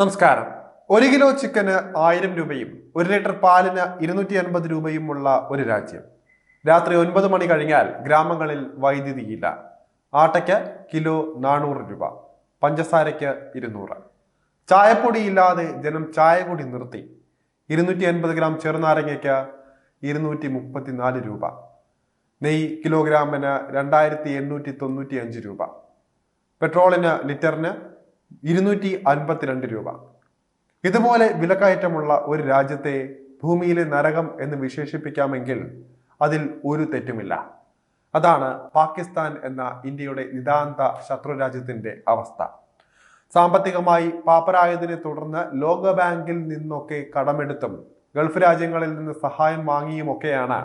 നമസ്കാരം. ഒരു കിലോ ചിക്കന് ആയിരം രൂപയും ഒരു ലിറ്റർ പാലിന് ഇരുന്നൂറ്റി അൻപത് രൂപയുമുള്ള ഒരു രാജ്യം. രാത്രി ഒൻപത് മണി കഴിഞ്ഞാൽ ഗ്രാമങ്ങളിൽ വൈദ്യുതിയില്ല ആട്ടയ്ക്ക് കിലോ നാനൂറ് രൂപ പഞ്ചസാരയ്ക്ക് ഇരുന്നൂറ്. ചായപ്പൊടി ഇല്ലാതെ ജനം ചായ കൂടി നിർത്തി. ഇരുന്നൂറ്റി അൻപത് ഗ്രാം ചെറുനാരങ്ങയ്ക്ക് ഇരുന്നൂറ്റി മുപ്പത്തിനാല് രൂപ. നെയ് കിലോഗ്രാമിന് രണ്ടായിരത്തി എണ്ണൂറ്റി തൊണ്ണൂറ്റി അഞ്ച് രൂപ. പെട്രോളിന് ലിറ്ററിന് ഇരുന്നൂറ്റി അൻപത്തിരണ്ട് രൂപ. ഇതുപോലെ വിലക്കയറ്റമുള്ള ഒരു രാജ്യത്തെ ഭൂമിയിലെ നരകം എന്ന് വിശേഷിപ്പിക്കാമെങ്കിൽ അതിൽ ഒരു തെറ്റുമില്ല. അതാണ് പാകിസ്ഥാൻ എന്ന ഇന്ത്യയുടെ നിതാന്ത ശത്രു രാജ്യത്തിന്റെ അവസ്ഥ. സാമ്പത്തികമായി പാപ്പരായതിനെ തുടർന്ന് ലോക ബാങ്കിൽ നിന്നൊക്കെ കടമെടുത്തും ഗൾഫ് രാജ്യങ്ങളിൽ നിന്ന് സഹായം വാങ്ങിയുമൊക്കെയാണ്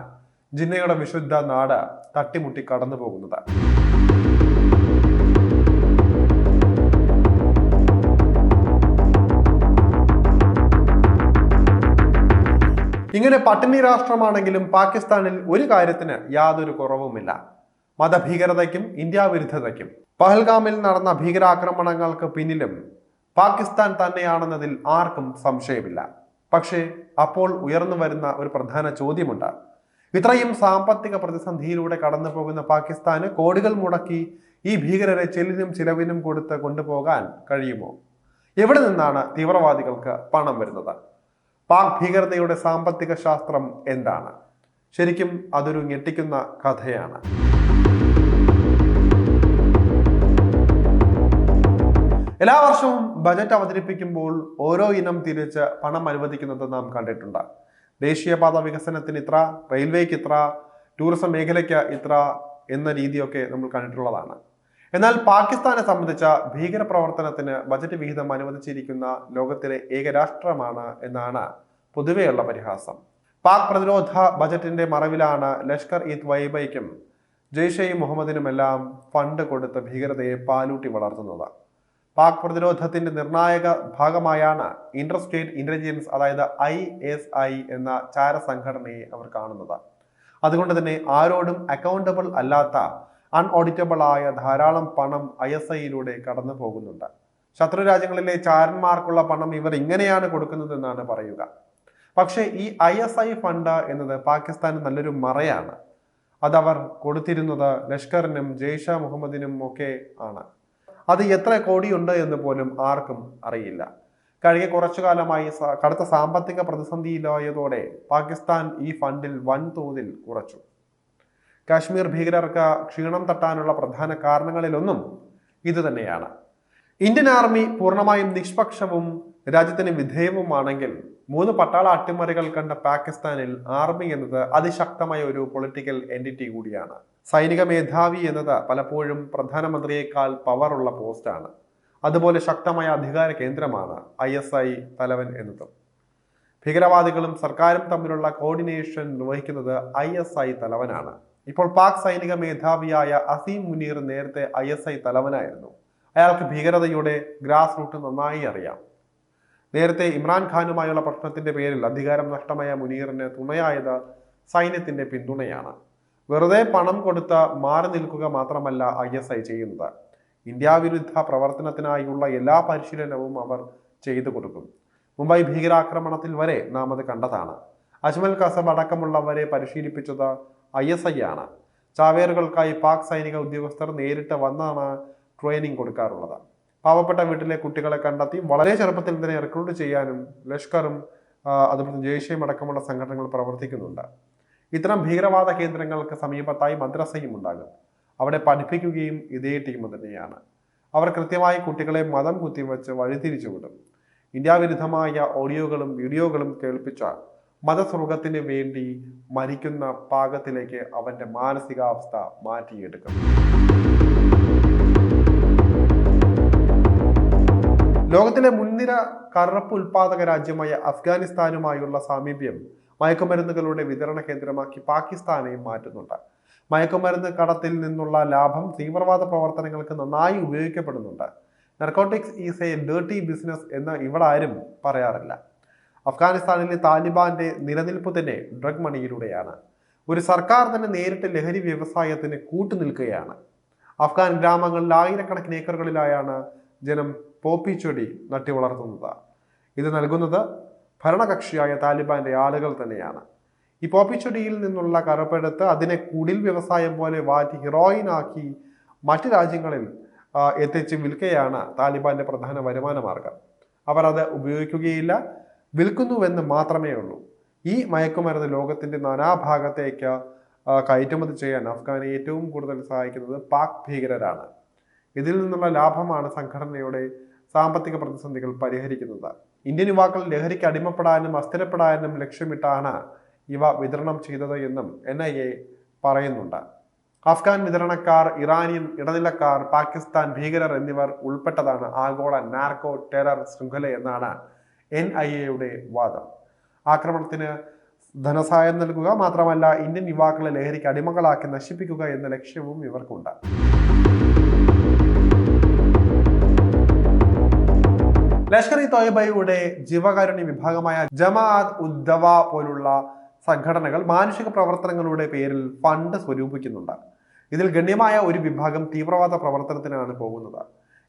ജിന്നയുടെ വിശുദ്ധ നാട് തട്ടിമുട്ടി കടന്നു പോകുന്നത് ഇങ്ങനെ പട്ടിണി രാഷ്ട്രമാണെങ്കിലും പാകിസ്ഥാനിൽ ഒരു കാര്യത്തിന് യാതൊരു കുറവുമില്ല. മതഭീകരതയ്ക്കും ഇന്ത്യ വിരുദ്ധതയ്ക്കും. പഹൽഗാമിൽ നടന്ന ഭീകരാക്രമണങ്ങൾക്ക് പിന്നിലും പാകിസ്ഥാൻ തന്നെയാണെന്നതിൽ ആർക്കും സംശയമില്ല. പക്ഷേ അപ്പോൾ ഉയർന്നു വരുന്ന ഒരു പ്രധാന ചോദ്യമുണ്ട്. ഇത്രയും സാമ്പത്തിക പ്രതിസന്ധിയിലൂടെ കടന്നു പോകുന്ന പാകിസ്ഥാന് കോടികൾ മുടക്കി ഈ ഭീകരരെ ചെല്ലിനും ചിലവിനും കൊടുത്ത് കൊണ്ടുപോകാൻ കഴിയുമോ? എവിടെ നിന്നാണ് തീവ്രവാദികൾക്ക് പണം വരുന്നത്? പാക് ഭീകരതയുടെ സാമ്പത്തിക ശാസ്ത്രം എന്താണ്? ശരിക്കും അതൊരു ഞെട്ടിക്കുന്ന കഥയാണ്. എല്ലാ വർഷവും ബജറ്റ് അവതരിപ്പിക്കുമ്പോൾ ഓരോ ഇനം തിരിച്ച് പണം അനുവദിക്കുന്നത് നാം കണ്ടിട്ടുണ്ട്. ദേശീയപാത വികസനത്തിന് ഇത്ര റെയിൽവേക്ക് ഇത്ര ടൂറിസം മേഖലയ്ക്ക് ഇത്ര എന്ന രീതിയൊക്കെ നമ്മൾ കണ്ടിട്ടുള്ളതാണ്. എന്നാൽ പാകിസ്ഥാനെ സംബന്ധിച്ച ഭീകരപ്രവർത്തനത്തിന് ബജറ്റ് വിഹിതം അനുവദിച്ചിരിക്കുന്ന ലോകത്തിലെ ഏക രാഷ്ട്രമാണ് എന്നാണ് പൊതുവെയുള്ള പരിഹാസം. പാക് പ്രതിരോധ ബജറ്റിന്റെ മറവിലാണ് ലഷ്കർ ഇ വൈബയ്ക്കും ജെയ്ഷെ ഇ മുഹമ്മദിനുമെല്ലാം ഫണ്ട് കൊടുത്ത് ഭീകരതയെ പാലൂട്ടി വളർത്തുന്നത്. പാക് പ്രതിരോധത്തിന്റെ നിർണായക ഭാഗമായാണ് ഇന്റർ സ്റ്റേറ്റ് ഇന്റലിജൻസ് അതായത് ഐ എസ് ഐ എന്ന ചാര സംഘടനയെ അവർ കാണുന്നത്. അതുകൊണ്ട് തന്നെ ആരോടും അക്കൗണ്ടബിൾ അല്ലാത്ത അൺഓഡിറ്റബിൾ ആയ ധാരാളം പണം ഐ എസ് ഐയിലൂടെ കടന്നു പോകുന്നുണ്ട്. ശത്രു രാജ്യങ്ങളിലെ ചാരന്മാർക്കുള്ള പണം ഇവർ ഇങ്ങനെയാണ് കൊടുക്കുന്നതെന്നാണ് പറയുക. പക്ഷേ ഈ ഐ എസ് ഐ ഫണ്ട് എന്നത് പാകിസ്ഥാന് നല്ലൊരു മറയാണ്. അതവർ കൊടുത്തിരുന്നത് ലഷ്കറിനും ജെയ്ഷ മുഹമ്മദിനും ഒക്കെ ആണ്. അത് എത്ര കോടിയുണ്ട് എന്ന് പോലും ആർക്കും അറിയില്ല. കഴിഞ്ഞ കുറച്ചു കാലമായി കടുത്ത സാമ്പത്തിക പ്രതിസന്ധിയിലായതോടെ പാകിസ്ഥാൻ ഈ ഫണ്ടിൽ വൻതോതിൽ കുറച്ചു. കാശ്മീർ ഭീകരർക്ക് ക്ഷീണം തട്ടാനുള്ള പ്രധാന കാരണങ്ങളിലൊന്നും ഇത് തന്നെയാണ്. ഇന്ത്യൻ ആർമി പൂർണമായും നിഷ്പക്ഷവും രാജ്യത്തിന് വിധേയവുമാണെങ്കിൽ മൂന്ന് പട്ടാള അട്ടിമറികൾ കണ്ട പാകിസ്ഥാനിൽ ആർമി എന്നത് അതിശക്തമായ ഒരു പൊളിറ്റിക്കൽ എന്റിറ്റി കൂടിയാണ്. സൈനിക മേധാവി എന്നത് പലപ്പോഴും പ്രധാനമന്ത്രിയേക്കാൾ പവറുള്ള പോസ്റ്റാണ് അതുപോലെ ശക്തമായ അധികാര കേന്ദ്രമാണ് ഐ എസ് ഐ തലവൻ എന്നതും. ഭീകരവാദികളും സർക്കാരും തമ്മിലുള്ള കോർഡിനേഷൻ നിർവഹിക്കുന്നത് ഐ എസ് ഐ തലവനാണ്. ഇപ്പോൾ പാക് സൈനിക മേധാവിയായ അസീം മുനീർ നേരത്തെ ഐ എസ് ഐ തലവനായിരുന്നു. അയാൾക്ക് ഭീകരതയുടെ ഗ്രാസ് റൂട്ട് നന്നായി അറിയാം. നേരത്തെ ഇമ്രാൻഖാനുമായുള്ള പ്രശ്നത്തിന്റെ പേരിൽ അധികാരം നഷ്ടമായ മുനീറിന് തുണയായത് സൈന്യത്തിന്റെ പിന്തുണയാണ്. വെറുതെ പണം കൊടുത്ത് മാറി നിൽക്കുക മാത്രമല്ല ഐ എസ് ഐ ചെയ്യുന്നത്. ഇന്ത്യാവിരുദ്ധ പ്രവർത്തനത്തിനായുള്ള എല്ലാ പരിശീലനവും അവർ ചെയ്തു കൊടുക്കും. മുംബൈ ഭീകരാക്രമണത്തിൽ വരെ നാം അത് കണ്ടതാണ്. അജ്മൽ കസബ് അടക്കമുള്ളവരെ പരിശീലിപ്പിച്ചത് ഐ എസ് ഐ ആണ്. ചാവേറുകൾക്കായി പാക് സൈനിക ഉദ്യോഗസ്ഥർ നേരിട്ട് വന്നാണ് ട്രെയിനിങ് കൊടുക്കാറുള്ളത്. പാവപ്പെട്ട വീട്ടിലെ കുട്ടികളെ കണ്ടെത്തി വളരെ ചെറുപ്പത്തിൽ തന്നെ റിക്രൂട്ട് ചെയ്യാനും ലഷ്കറും അതുപോലെ ജെയ്ഷയും അടക്കമുള്ള സംഘടനകൾ പ്രവർത്തിക്കുന്നുണ്ട്. ഇത്തരം ഭീകരവാദ കേന്ദ്രങ്ങൾക്ക് സമീപത്തായി മദ്രസയും ഉണ്ടാകും. അവിടെ പഠിപ്പിക്കുകയും ഇതേ ടീം തന്നെയാണ്. അവർ കൃത്യമായി കുട്ടികളെ മതം കുത്തിവെച്ച് വഴിതിരിച്ചു വിടും ഇന്ത്യ വിരുദ്ധമായ ഓഡിയോകളും വീഡിയോകളും കേൾപ്പിച്ച മതസ്വർഗത്തിന് വേണ്ടി മരിക്കുന്ന പാകത്തിലേക്ക് അവന്റെ മാനസികാവസ്ഥ മാറ്റിയെടുക്കും ലോകത്തിലെ മുൻനിര കറുപ്പ് ഉൽപാദക രാജ്യമായ അഫ്ഗാനിസ്ഥാനുമായുള്ള സാമീപ്യം മയക്കുമരുന്നുകളുടെ വിതരണ കേന്ദ്രമാക്കി പാകിസ്ഥാനെയും മാറ്റുന്നുണ്ട്. മയക്കുമരുന്ന് കടത്തിൽ നിന്നുള്ള ലാഭം തീവ്രവാദ പ്രവർത്തനങ്ങൾക്ക് നന്നായി ഉപയോഗിക്കപ്പെടുന്നുണ്ട്. Narcotics is a dirty business എന്ന് ഇവിടെ ആരും പറയാറില്ല. അഫ്ഗാനിസ്ഥാനിലെ താലിബാന്റെ നിലനിൽപ്പ് തന്നെ ഡ്രഗ് മണിയിലൂടെയാണ് ഒരു സർക്കാർ തന്നെ നേരിട്ട് ലഹരി വ്യവസായത്തിന് കൂട്ടുനിൽക്കുകയാണ്. അഫ്ഗാൻ ഗ്രാമങ്ങളിൽ ആയിരക്കണക്കിന് ഏക്കറുകളിലായാണ് ജനം പോപ്പി ചെടി നട്ടി വളർത്തുന്നത്. ഇത് നൽകുന്നത് ഭരണകക്ഷിയായ താലിബാന്റെ ആളുകൾ തന്നെയാണ്. ഈ പോപ്പി ചെടിയിൽ നിന്നുള്ള കറുപ്പെടുത്ത് അതിനെ കുടിൽ വ്യവസായം പോലെ വാറ്റി ഹീറോയിൻ ആക്കി മറ്റു രാജ്യങ്ങളിൽ എത്തിച്ച് വിൽക്കുകയാണ് താലിബാന്റെ പ്രധാന വരുമാന മാർഗം. അവർ അത് ഉപയോഗിക്കുകയില്ല. വിൽക്കുന്നുവെന്ന് മാത്രമേ ഉള്ളൂ ഈ മയക്കുമരുന്ന് ലോകത്തിന്റെ നാനാഭാഗത്തേക്ക് കയറ്റുമതി ചെയ്യാൻ അഫ്ഗാനെ ഏറ്റവും കൂടുതൽ സഹായിക്കുന്നത് പാക് ഭീകരരാണ്. ഇതിൽ നിന്നുള്ള ലാഭമാണ് സംഘടനയുടെ സാമ്പത്തിക പ്രതിസന്ധികൾ പരിഹരിക്കുന്നത്. ഇന്ത്യൻ യുവാക്കൾ ലഹരിക്ക് അടിമപ്പെടാനും അസ്ഥിരപ്പെടാനും ലക്ഷ്യമിട്ടാണ് ഇവ വിതരണം ചെയ്തത് എന്നും എൻ ഐ എ പറയുന്നുണ്ട്. അഫ്ഗാൻ വിതരണക്കാർ ഇറാനിയൻ ഇടനിലക്കാർ പാകിസ്ഥാൻ ഭീകരർ എന്നിവർ ഉൾപ്പെട്ടതാണ് ആഗോള നാർക്കോ ടെറർ ശൃംഖല എന്നാണ് എൻ ഐ എയുടെ വാദം. ആക്രമണത്തിന് ധനസഹായം നൽകുക മാത്രമല്ല ഇന്ത്യൻ യുവാക്കളെ ലഹരിക്ക് അടിമകളാക്കി നശിപ്പിക്കുക എന്ന ലക്ഷ്യവും ഇവർക്കുണ്ട്. ലഷ്കർ ഇ തോയബയുടെ ജീവകാരുണ്യ വിഭാഗമായ ജമാഅത്ത് ഉദ്ദവ പോലുള്ള സംഘടനകൾ മാനുഷിക പ്രവർത്തനങ്ങളുടെ പേരിൽ ഫണ്ട് സ്വരൂപിക്കുന്നുണ്ട്. ഇതിൽ ഗണ്യമായ ഒരു വിഭാഗം തീവ്രവാദ പ്രവർത്തനത്തിനാണ് പോകുന്നത്.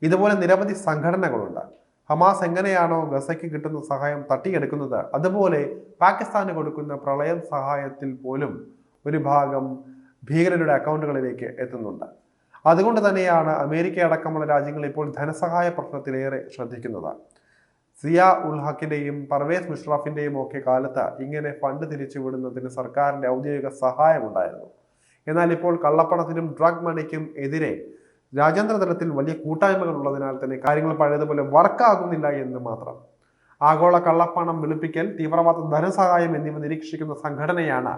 ഇതുപോലെ നിരവധി സംഘടനകളുണ്ട്. ഹമാസ് എങ്ങനെയാണോ ഗസയ്ക്ക് കിട്ടുന്ന സഹായം തട്ടിയെടുക്കുന്നത്? അതുപോലെ പാകിസ്ഥാന് കൊടുക്കുന്ന പ്രളയം സഹായത്തിൽ പോലും ഒരു ഭാഗം ഭീകരരുടെ അക്കൗണ്ടുകളിലേക്ക് എത്തുന്നുണ്ട്. അതുകൊണ്ട് തന്നെയാണ് അമേരിക്ക അടക്കമുള്ള രാജ്യങ്ങൾ ഇപ്പോൾ ധനസഹായ പ്രശ്നത്തിലേറെ ശ്രദ്ധിക്കുന്നത്. സിയ ഉൽ ഹക്കിന്റെയും പർവേസ് മുഷറഫിന്റെയും ഒക്കെ കാലത്ത് ഇങ്ങനെ ഫണ്ട് തിരിച്ചുവിടുന്നതിന് സർക്കാരിന്റെ ഔദ്യോഗിക സഹായമുണ്ടായിരുന്നു എന്നാൽ ഇപ്പോൾ കള്ളപ്പണത്തിനും ഡ്രഗ് മണിക്കും എതിരെ രാജ്യാന്തര തലത്തിൽ വലിയ കൂട്ടായ്മകൾ ഉള്ളതിനാൽ തന്നെ കാര്യങ്ങൾ പഴയതുപോലെ വർക്കാകുന്നില്ല എന്ന് മാത്രം. ആഗോള കള്ളപ്പണം വെളുപ്പിക്കൽ തീവ്രവാദ ധനസഹായം എന്നിവ നിരീക്ഷിക്കുന്ന സംഘടനയാണ്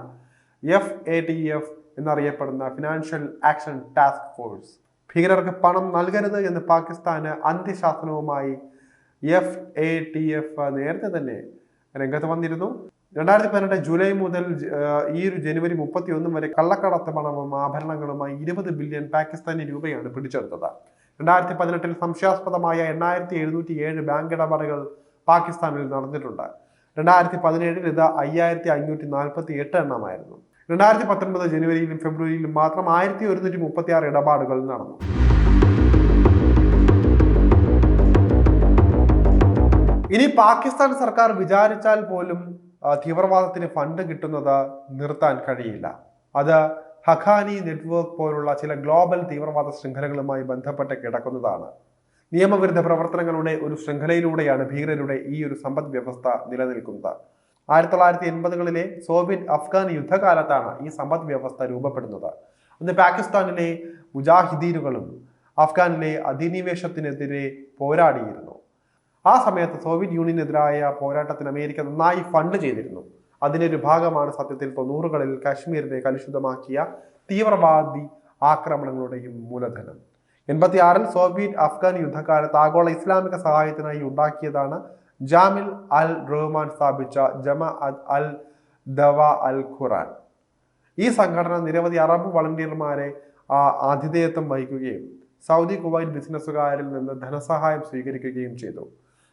എഫ് എ ടി എഫ് എന്നറിയപ്പെടുന്ന ഫിനാൻഷ്യൽ ആക്ഷൻ ടാസ്ക് ഫോഴ്സ് ഭീകരർക്ക് പണം നൽകരുത് എന്ന് പാകിസ്ഥാന് അന്ത്യശാസനവുമായി എഫ് എ ടി എഫ് നേരത്തെ തന്നെ രംഗത്ത് വന്നിരുന്നു. രണ്ടായിരത്തി പതിനെട്ട് ജൂലൈ മുതൽ ഈ ഒരു ജനുവരി മുപ്പത്തി ഒന്ന് വരെ കള്ളക്കടത്ത് പണവും ആഭരണങ്ങളുമായി ഇരുപത് ബില്യൺ പാകിസ്ഥാനി രൂപയാണ് പിടിച്ചെടുത്തത്. രണ്ടായിരത്തി പതിനെട്ടിൽ സംശയാസ്പദമായ എണ്ണായിരത്തി എഴുന്നൂറ്റി ഏഴ് ബാങ്ക് ഇടപാടുകൾ പാകിസ്ഥാനിൽ നടന്നിട്ടുണ്ട്. രണ്ടായിരത്തി പതിനേഴിൽ ഇത് അയ്യായിരത്തി അഞ്ഞൂറ്റി നാൽപ്പത്തി എട്ട് എണ്ണമായിരുന്നു. രണ്ടായിരത്തി പത്തൊൻപത് ജനുവരിയിലും ഫെബ്രുവരിയിലും മാത്രം ആയിരത്തി ഒരുന്നൂറ്റി മുപ്പത്തി ആറ് ഇടപാടുകൾ നടന്നു. ഇനി പാകിസ്ഥാൻ സർക്കാർ വിചാരിച്ചാൽ പോലും തീവ്രവാദത്തിന് ഫണ്ട് കിട്ടുന്നത് നിർത്താൻ കഴിയില്ല. അത് ഹഖാനി നെറ്റ്വർക്ക് പോലുള്ള ചില ഗ്ലോബൽ തീവ്രവാദ ശൃംഖലകളുമായി ബന്ധപ്പെട്ട് കിടക്കുന്നതാണ്. നിയമവിരുദ്ധ പ്രവർത്തനങ്ങളുടെ ഒരു ശൃംഖലയിലൂടെയാണ് ഭീകരരുടെ ഈ ഒരു സമ്പദ് വ്യവസ്ഥ നിലനിൽക്കുന്നത്. ആയിരത്തി തൊള്ളായിരത്തി എൺപതുകളിലെ സോവിയറ്റ് അഫ്ഗാൻ യുദ്ധകാലത്താണ് ഈ സമ്പദ് വ്യവസ്ഥ രൂപപ്പെടുന്നത്. അന്ന് പാകിസ്ഥാനിലെ മുജാഹിദീനുകളും അഫ്ഗാനിലെ അധിനിവേശത്തിനെതിരെ പോരാടിയിരുന്നു. ആ സമയത്ത് സോവിയറ്റ് യൂണിയനെതിരായ പോരാട്ടത്തിന് അമേരിക്ക നന്നായി ഫണ്ട് ചെയ്തിരുന്നു. അതിനൊരു ഭാഗമാണ് സത്യത്തിൽ തൊണ്ണൂറുകളിൽ കാശ്മീരിനെ കലുഷിതമാക്കിയ തീവ്രവാദി ആക്രമണങ്ങളുടെയും മൂലധനം. എൺപത്തി ആറിൽ സോവിയറ്റ് അഫ്ഗാൻ യുദ്ധകാലത്ത് ആഗോള ഇസ്ലാമിക സഹായത്തിനായി ഉണ്ടാക്കിയതാണ് ജാമിൽ അൽ റഹ്മാൻ സ്ഥാപിച്ച ജമ അൽ ദവ അൽ ഖുറാൻ. ഈ സംഘടന നിരവധി അറബ് വളണ്ടിയർമാരെ ആതിഥേയത്വം വഹിക്കുകയും സൗദി കുവൈറ്റ് ബിസിനസ്സുകാരിൽ നിന്ന് ധനസഹായം സ്വീകരിക്കുകയും ചെയ്തു.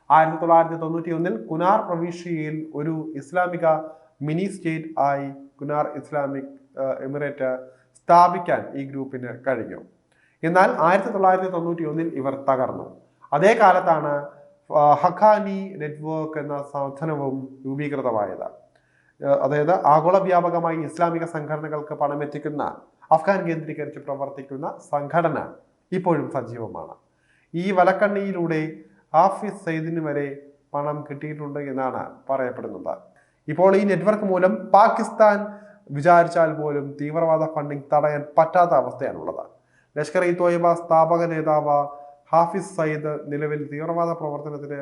ആയിരത്തി തൊള്ളായിരത്തി തൊണ്ണൂറ്റി ഒന്നിൽ കുനാർ പ്രവിശ്യയിൽ ഒരു ഇസ്ലാമിക മിനി സ്റ്റേറ്റ് ആയി കുനാർ ഇസ്ലാമിക് എമിറേറ്റ് സ്ഥാപിക്കാൻ ഈ ഗ്രൂപ്പിന് കഴിഞ്ഞു. എന്നാൽ ആയിരത്തി തൊള്ളായിരത്തി തൊണ്ണൂറ്റി ഒന്നിൽ ഇവർ തകർന്നു. അതേ കാലത്താണ് ഹഖാനി നെറ്റ്വർക്ക് എന്ന സാധനവും രൂപീകൃതമായത്. അതായത് ആഗോള വ്യാപകമായി ഇസ്ലാമിക സംഘടനകൾക്ക് പണമെത്തിക്കുന്ന അഫ്ഗാൻ കേന്ദ്രീകരിച്ച് പ്രവർത്തിക്കുന്ന സംഘടന ഇപ്പോഴും സജീവമാണ്. ഈ വലക്കണ്ണിയിലൂടെ ഹാഫിസ് സയ്യിദിന് വരെ പണം കിട്ടിയിട്ടുണ്ട് എന്നാണ് പറയപ്പെടുന്നത്. ഇപ്പോൾ ഈ നെറ്റ്വർക്ക് മൂലം പാകിസ്ഥാൻ വിചാരിച്ചാൽ പോലും തീവ്രവാദ ഫണ്ടിംഗ് തടയാൻ പറ്റാത്ത അവസ്ഥയാണുള്ളത്. ലഷ്കർ ഇ തോയബ സ്ഥാപക നേതാവ് ഹാഫിസ് സയ്യിദ് നിലവിൽ തീവ്രവാദ പ്രവർത്തനത്തിന്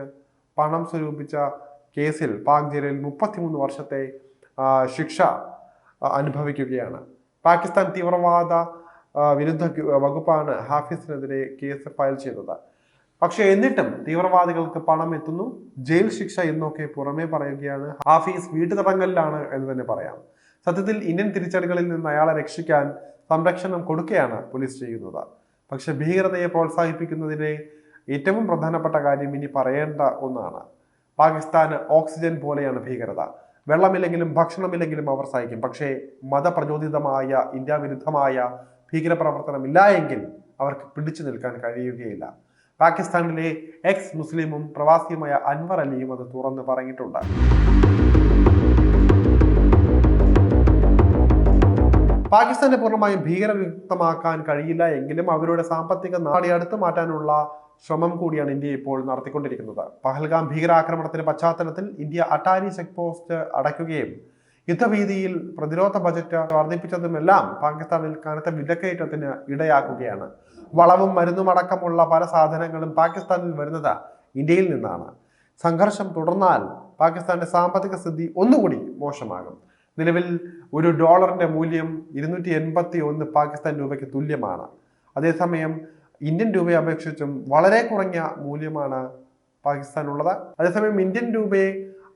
പണം സ്വരൂപിച്ച കേസിൽ പാക് ജയിലിൽ മുപ്പത്തിമൂന്ന് വർഷത്തെ ശിക്ഷ അനുഭവിക്കുകയാണ്. പാകിസ്ഥാൻ തീവ്രവാദ വിരുദ്ധ വകുപ്പാണ് ഹാഫിസിനെതിരെ കേസ് ഫയൽ ചെയ്തത്. പക്ഷെ എന്നിട്ടും തീവ്രവാദികൾക്ക് പണം എത്തുന്നു ജയിൽ ശിക്ഷ എന്നൊക്കെ പുറമേ പറയുകയാണ് ഹാഫീസ് വീട്ടുതടങ്കലിലാണ് എന്ന് തന്നെ പറയാം. സത്യത്തിൽ ഇന്ത്യൻ തിരിച്ചടികളിൽ നിന്ന് അയാളെ രക്ഷിക്കാൻ സംരക്ഷണം കൊടുക്കുകയാണ് പോലീസ് ചെയ്യുന്നത്. പക്ഷെ ഭീകരതയെ പ്രോത്സാഹിപ്പിക്കുന്നതിനെ ഏറ്റവും പ്രധാനപ്പെട്ട കാര്യം ഇനി പറയേണ്ട ഒന്നാണ്. പാകിസ്ഥാന് ഓക്സിജൻ പോലെയാണ് ഭീകരത. വെള്ളമില്ലെങ്കിലും ഭക്ഷണമില്ലെങ്കിലും അവർ സഹിക്കും. പക്ഷേ മതപ്രചോദിതമായ ഇന്ത്യാവിരുദ്ധമായ ഭീകരപ്രവർത്തനം ഇല്ല എങ്കിൽ അവർക്ക് പിടിച്ചു നിൽക്കാൻ കഴിയുകയില്ല. പാകിസ്ഥാനിലെ എക്സ് മുസ്ലിമും പ്രവാസിയുമായ അൻവർ അലിയും അത് തുറന്ന് പറഞ്ഞിട്ടുണ്ട്. പാകിസ്ഥാനെ പൂർണമായും ഭീകരവിമുക്തമാക്കാൻ കഴിയില്ല എങ്കിലും അവരുടെ സാമ്പത്തിക നാടി അടുത്തു മാറ്റാനുള്ള ശ്രമം കൂടിയാണ് ഇന്ത്യ ഇപ്പോൾ നടത്തിക്കൊണ്ടിരിക്കുന്നത്. പഹൽഗാം ഭീകരാക്രമണത്തിന്റെ പശ്ചാത്തലത്തിൽ ഇന്ത്യ അട്ടാരി ചെക്ക് പോസ്റ്റ് അടയ്ക്കുകയും യുദ്ധഭീതിയിൽ പ്രതിരോധ ബജറ്റ് വർദ്ധിപ്പിച്ചതുമെല്ലാം പാകിസ്ഥാനിൽ കനത്ത വിലക്കയറ്റത്തിന് ഇടയാക്കുകയാണ്. വളവും മരുന്നും അടക്കമുള്ള പല സാധനങ്ങളും പാകിസ്ഥാനിൽ വരുന്നത് ഇന്ത്യയിൽ നിന്നാണ്. സംഘർഷം തുടർന്നാൽ പാകിസ്ഥാന്റെ സാമ്പത്തിക സ്ഥിതി ഒന്നുകൂടി മോശമാകും. നിലവിൽ ഒരു ഡോളറിന്റെ മൂല്യം ഇരുന്നൂറ്റി എൺപത്തി ഒന്ന് പാകിസ്ഥാൻ രൂപയ്ക്ക് തുല്യമാണ്. അതേസമയം ഇന്ത്യൻ രൂപയെ അപേക്ഷിച്ചും വളരെ കുറഞ്ഞ മൂല്യമാണ് പാകിസ്ഥാനുള്ളത്. അതേസമയം ഇന്ത്യൻ രൂപയെ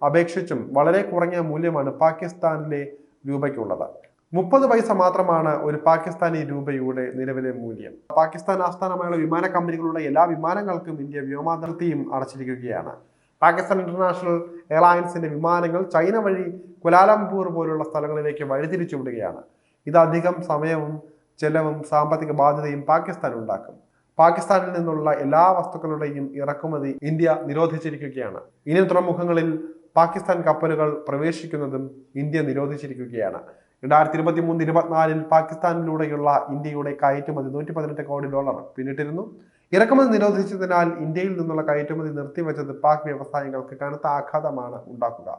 അപേക്ഷിച്ചും വളരെ കുറഞ്ഞ മൂല്യമാണ് പാകിസ്ഥാനിലെ രൂപയ്ക്കുള്ളത്. മുപ്പത് പൈസ മാത്രമാണ് ഒരു പാകിസ്ഥാനി രൂപയുടെ നിലവിലെ മൂല്യം. പാകിസ്ഥാൻ ആസ്ഥാനമായുള്ള വിമാന കമ്പനികളുടെ എല്ലാ വിമാനങ്ങൾക്കും ഇന്ത്യ വ്യോമാതിർത്തിയും അടച്ചിരിക്കുകയാണ്. പാകിസ്ഥാൻ ഇന്റർനാഷണൽ എയർലൈൻസിന്റെ വിമാനങ്ങൾ ചൈന വഴി കുലാലംപൂർ പോലുള്ള സ്ഥലങ്ങളിലേക്ക് വഴിതിരിച്ചു വിടുകയാണ് ഇത് അധികം സമയവും ചെലവും സാമ്പത്തിക ബാധ്യതയും പാകിസ്ഥാൻ ഉണ്ടാക്കും. പാകിസ്ഥാനിൽ നിന്നുള്ള എല്ലാ വസ്തുക്കളുടെയും ഇറക്കുമതി ഇന്ത്യ നിരോധിച്ചിരിക്കുകയാണ്. ഇനി തുറമുഖങ്ങളിൽ പാകിസ്ഥാൻ കപ്പലുകൾ പ്രവേശിക്കുന്നതും ഇന്ത്യ നിരോധിച്ചിരിക്കുകയാണ്. രണ്ടായിരത്തി ഇരുപത്തി മൂന്ന് ഇരുപത്തിനാലിൽ പാകിസ്ഥാനിലൂടെയുള്ള ഇന്ത്യയുടെ കയറ്റുമതി നൂറ്റി പതിനെട്ട് കോടി ഡോളർ പിന്നിട്ടിരുന്നു. ഇറക്കുമതി നിരോധിച്ചതിനാൽ ഇന്ത്യയിൽ നിന്നുള്ള കയറ്റുമതി നിർത്തിവെച്ചത് പാക് വ്യവസായങ്ങൾക്ക് കനത്ത ആഘാതമാണ് ഉണ്ടാക്കുക.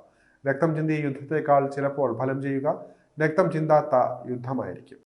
രക്തം ചിന്തിയ യുദ്ധത്തെക്കാൾ ചിലപ്പോൾ ഫലം ചെയ്യുക രക്തം ചിന്താത്ത യുദ്ധമായിരിക്കും.